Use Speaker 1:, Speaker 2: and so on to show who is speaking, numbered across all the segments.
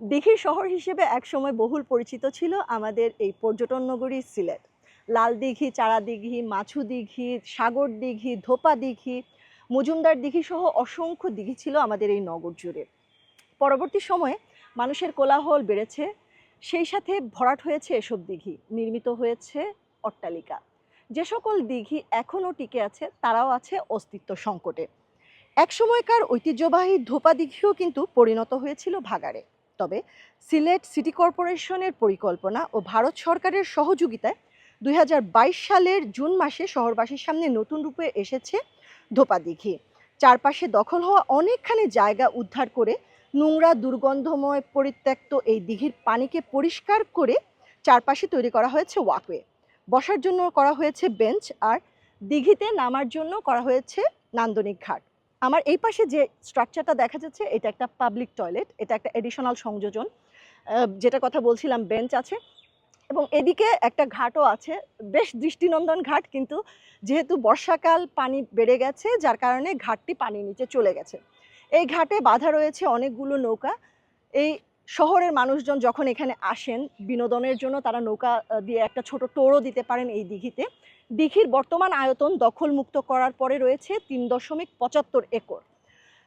Speaker 1: দিঘির শহর হিসেবে একসময় বহুল পরিচিত ছিল আমাদের এই পর্যটন নগরী সিলেট। লাল দিঘি, চারা দিঘি, মাছু দিঘি, সাগর দিঘি, ধোপা দিঘি, মজুমদার দিঘি সহ অসংখ্য দিঘি ছিল আমাদের এই নগর জুড়ে। পরবর্তী সময়ে মানুষের কোলাহল বেড়েছে, সেই সাথে ভরাট হয়েছে এসব দিঘি, নির্মিত হয়েছে অট্টালিকা। যে সকল দিঘি এখনও টিকে আছে, তারাও আছে অস্তিত্ব সংকটে। একসময়কার ঐতিহ্যবাহী ধোপা দিঘিও কিন্তু পরিণত হয়েছিল ভাগাড়ে। তবে সিলেট সিটি কর্পোরেশনের পরিকল্পনা ও ভারত সরকারের সহযোগিতায় দুই হাজার বাইশ সালের জুন মাসে শহরবাসীর সামনে নতুন রূপে এসেছে ধোপা দিঘি চারপাশে দখল হওয়া অনেকখানি জায়গা উদ্ধার করে নোংরা, দুর্গন্ধময়, পরিত্যক্ত এই দিঘির পানিকে পরিষ্কার করে চারপাশে তৈরি করা হয়েছে ওয়াকওয়ে বসার জন্য করা হয়েছে বেঞ্চ আর দিঘিতে নামার জন্য করা হয়েছে নান্দনিক ঘাট। আমার এই পাশে যে স্ট্রাকচারটা দেখা যাচ্ছে, এটা একটা পাবলিক টয়লেট এটা একটা এডিশনাল সংযোজন যেটা কথা বলছিলাম বেঞ্চ আছে এবং এদিকে একটা ঘাটও আছে, বেশ দৃষ্টিনন্দন ঘাট, কিন্তু যেহেতু বর্ষাকাল পানি বেড়ে গেছে, যার কারণে ঘাটটি পানির নিচে চলে গেছে। এই ঘাটে বাধা রয়েছে অনেকগুলো নৌকা। এই শহরের মানুষজন যখন এখানে আসেন, বিনোদনের জন্য তারা নৌকা দিয়ে একটা ছোট টোরও দিতে পারেন এই দিঘিতে। দিঘির বর্তমান আয়তন দখলমুক্ত করার পরে রয়েছে তিন দশমিক পঁচাত্তর একর।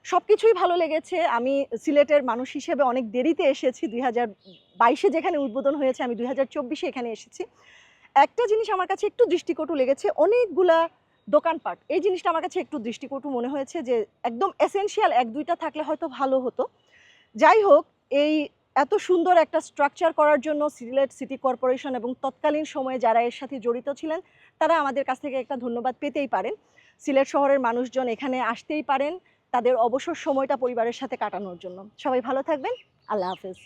Speaker 1: সব কিছুই ভালো লেগেছে। আমি সিলেটের মানুষ হিসেবে অনেক দেরিতে এসেছি। দুই হাজার বাইশে যেখানে উদ্বোধন হয়েছে, আমি দুই হাজার চব্বিশে এখানে এসেছি। একটা জিনিস আমার কাছে একটু দৃষ্টিকটু লেগেছে, অনেকগুলা দোকানপাট। এই জিনিসটা আমার কাছে একটু দৃষ্টিকটু মনে হয়েছে যে, একদম এসেনশিয়াল এক দুইটা থাকলে হয়তো ভালো হতো। যাই হোক এই এত সুন্দর একটা স্ট্রাকচার করার জন্য সিলেট সিটি কর্পোরেশন এবং তৎকালীন সময়ে যারা এর সাথে জড়িত ছিলেন, তারা আমাদের কাছ থেকে একটা ধন্যবাদ পেতেই পারেন। সিলেট শহরের মানুষজন এখানে আসতেই পারেন, তাদের অবসর সময়টা পরিবারের সাথে কাটানোর জন্য। সবাই ভালো থাকবেন। আল্লাহ হাফেজ।